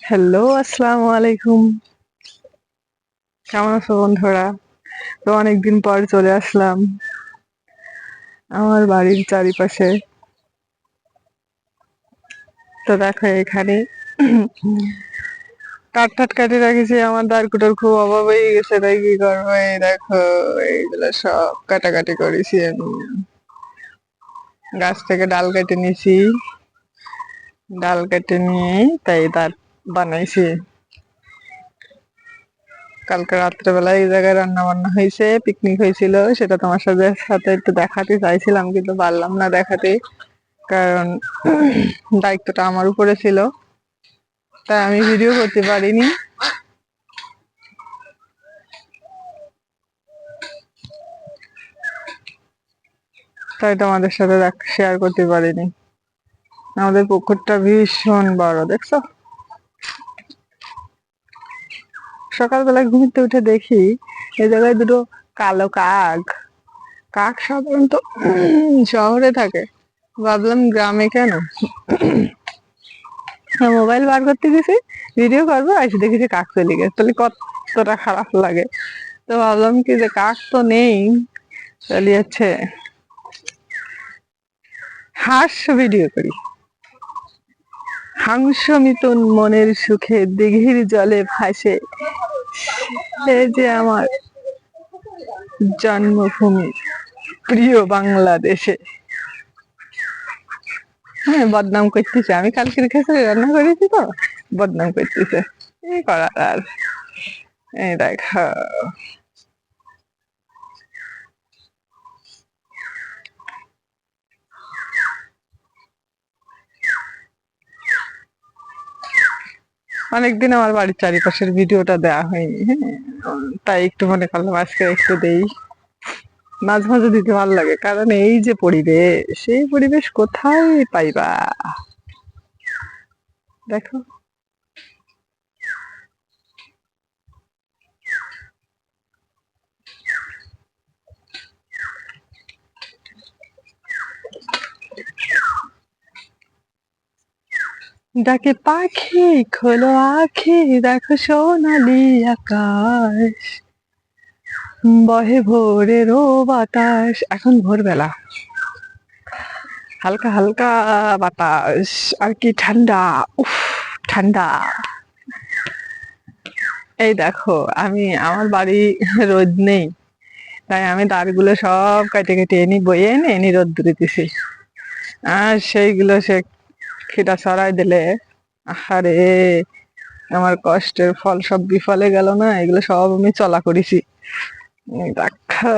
Hello, আসসালামু আলাইকুম। কেমন আছো বন্ধুরা? তো অনেকদিন পর চলে আসলাম আমার বাড়ির চারিপাশে। তো দেখো এখানে কাঠ টাট কাটে রাখেছি আমার দাঁড়কুটোর খুব অভাব হয়ে গেছে, তাই কি করব? এই দেখো, এইগুলো সব কাটাকাটি করেছি আমি। গাছ থেকে ডাল কেটে নিয়েছি। ডাল কেটে নিয়ে তাই তার বানাইছি। কালকে রাত্রেবেলা এই জায়গায় রান্না বান্না হয়েছে পিকনিক হয়েছিল, সেটা তোমার সাথে সাথে একটু দেখাতে চাইছিলাম, কিন্তু পারলাম না দেখাতে, কারণ দায়িত্বটা আমার উপরে ছিল। তাই আমি ভিডিও করতে পারিনি। তাই তোমাদের সাথে শেয়ার করতে পারিনি। আমাদের পুকুরটা ভীষণ বড়, দেখছ? সকালবেলা ঘুমিতে উঠে দেখি এই জায়গায় দুটো কালো কাক। কাক সাধারণত শহরে থাকে। ভাবলাম গ্রামে কেন? মোবাইল বার করতে গেছি ভিডিও করব এসে দেখেছি কাক চলে গেছে। তাহলে কতটা খারাপ লাগে। তো ভাবলাম কি যে কাক তো নেই চলে যাচ্ছে হাঁস ভিডিও করি। হাংস মিতুন মনের সুখে দিঘির জলে ভাসে। সে যে আমার জন্মভূমি, প্রিয় বাংলাদেশে। হ্যাঁ বদনাম করতেছে। আমি কালকের খেতে রান্না করেছি তো? বদনাম করতেছে। এই করার আর? এই দেখা। অনেকদিন আমার বাড়ির চারিপাশের ভিডিওটা দেওয়া হয়নি হ্যাঁ। তাই একটু মনে করলাম আজকে একটু দেই। মাঝে মাঝে দিতে ভালো লাগে, কারণ এই যে পরিবেশ, সেই পরিবেশ কোথায় পাইবা? দেখো। ডাকে পাখি, খোলো আখি, দেখো সোনালি আকাশ। বহে ভোরের ও বাতাস, এখন ভোরবেলা। হালকা হালকা বাতাস, আর কি ঠান্ডা, উফ, ঠান্ডা। এই দেখো, আমি, আমার বাড়ি রোদ নেই, তাই আমি দাঁড়গুলো সব কেটে কেটে এনে বইয়ে এনে এনে রোদ দিতেছি আর সেইগুলো সে খিদা ছড়াই দিলে আরে আমার কষ্টের ফল সব বিফলে গেল না, এগুলো সব আমি চলা করেছি। দেখো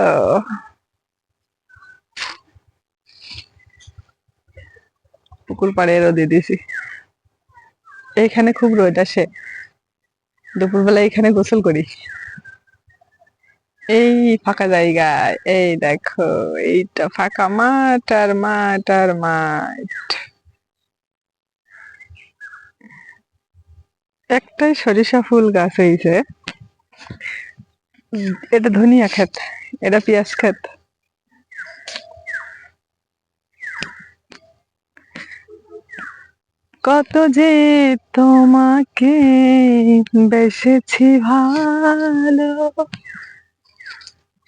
পুকুর পাড়ে রোদে দিয়েছি। এইখানে খুব রোদ আসে। দুপুরবেলা এখানে গোসল করি। এই ফাঁকা জায়গায়, এই দেখো, এইটা ফাঁকা মাঠ আর মাঠ আর মাঠ। একটাই সরিষা ফুল গাছ হয়েছে এটা ধনিয়া ক্ষেত, এটা পেঁয়াজ ক্ষেত। কত যে তোমাকে বেসেছি ভালো,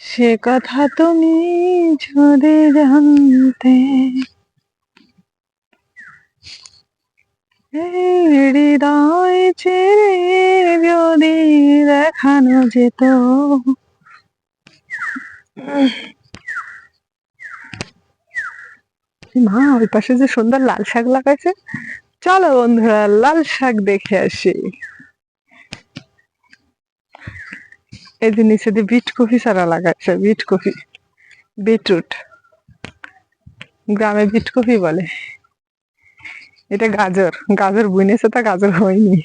সে কথা তুমি যদি জানতে। হৃদয় দেখানো যেত মা, ওই পাশে যে সুন্দর লাল শাক লাগাইছে। চলো বন্ধুরা, লাল শাক দেখে আসি। এই যে নিচে দিয়ে বিট কফি ছাড়া লাগাইছে, বিট কফি, বিটরুট। গ্রামে বিট কফি বলে। এটা গাজর গাজর বুনেছে তা গাজর হয়নি।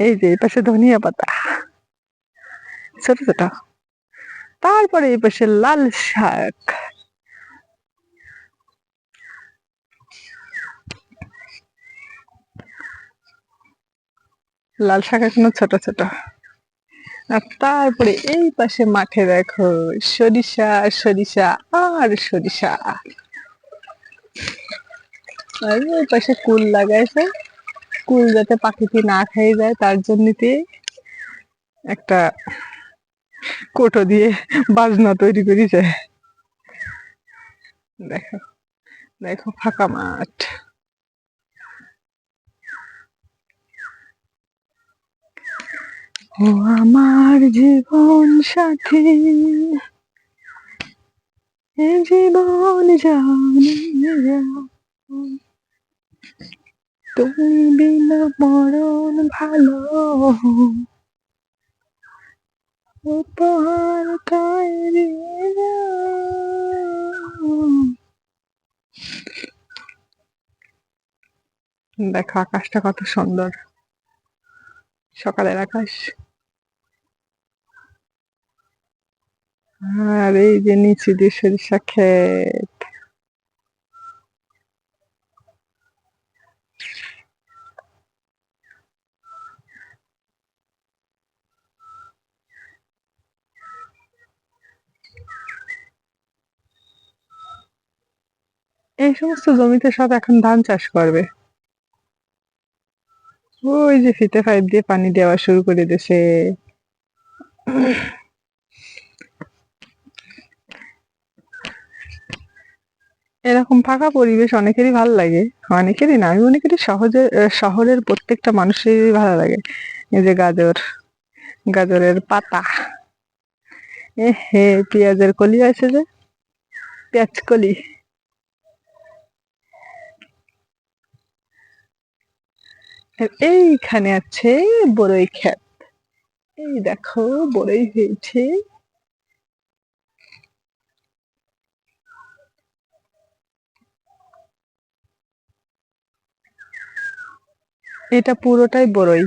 এই যে, এই পাশে ধনিয়া পাতা। ছোট ছোট। তারপরে এই পাশে লাল শাক। লাল শাক এখনও ছোট ছোট। আর তারপরে এই পাশে মাঠে দেখো, সরিষা সরিষা আর সরিষা। আর পাশে কুল লাগাইছে। কুল যাতে পাখিটি না খেয়ে যায়, তার জন্যতে একটা কোটো দিয়ে বাজনা তৈরি করেছে দেখো দেখো ফাঁকা মাঠ। ও আমার জীবন সাথী জীবন জানি তুমি বিনা মরণ ভালো। উপহার কায়রে দেখো আকাশটা কত সুন্দর। সকালের আকাশ। আর এই যে নিচে দিয়ে সরিষা ক্ষেত। এই সমস্ত জমিতে সব এখন ধান চাষ করবে। ওই যে ফিতে পাইপ দিয়ে পানি দেওয়া শুরু করে দিয়েছে। এরকম ফাঁকা পরিবেশ অনেকেরই ভালো লাগে। অনেকেরই না, আমি করি সহজে শহরের প্রত্যেকটা মানুষেরই ভালো লাগে। এই যে গাজর, গাজরের পাতা। এ হে, পেঁয়াজের কলি আছে যে, পেঁয়াজ কলি আর এইখানে আছে বড়ই ক্ষেত। এই দেখো বড়ই হয়েছে। এটা পুরোটাই বড়ই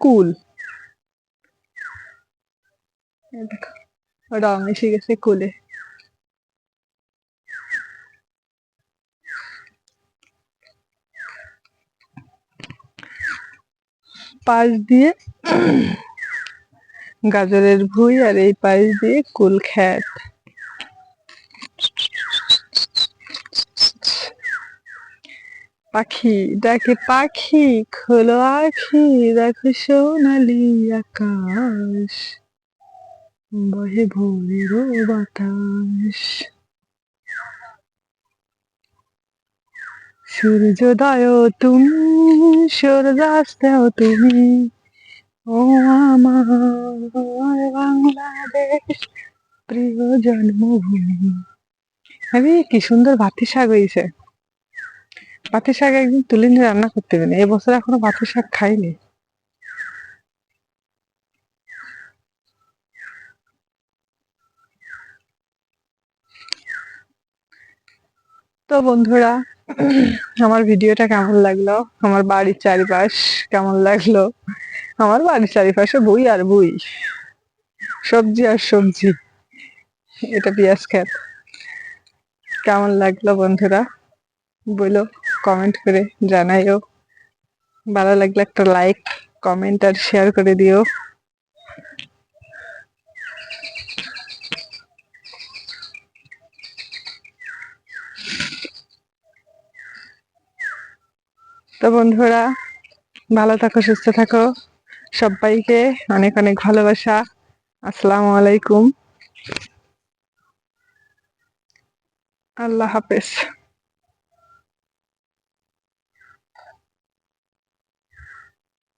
কুল। রং এসে গেছে কুলে। পাশ দিয়ে গাজরের ভুঁই আর এই পাশ দিয়ে কুল খ্যাত। পাখি ডাকে, পাখি খোলো আখি, দেখো সোনালি আকাশ, বহে ভোরের বাতাস। সূর্যোদয় তুমি, সূর্যাস্তেও তুমি। ও আমার বাংলাদেশ, প্রিয় জন্মভূমি। আমি কি সুন্দর ভাতি শাক হয়েছে। ভাতি শাক একদিন তুলে নিয়ে রান্না করতে পারি। না এবছর এখনও ভাতি শাক খাইনি। তো বন্ধুরা, আমার ভিডিওটা কেমন লাগল? আমার বাড়ির চারিপাশ কেমন লাগল? আমার বাড়ির চারিপাশে বই আর বই, সবজি আর সবজি, এটা পেঁয়াজ খেত। কেমন লাগল বন্ধুরা? বলো কমেন্ট করে জানাইও। ভালো লাগলে একটা লাইক কমেন্ট আর শেয়ার করে দিও। তো বন্ধুরা ভালো থাকো সুস্থ থাকো। সবাইকে অনেক অনেক ভালোবাসা। আসসালামু আলাইকুম। আল্লাহ হাফেজ।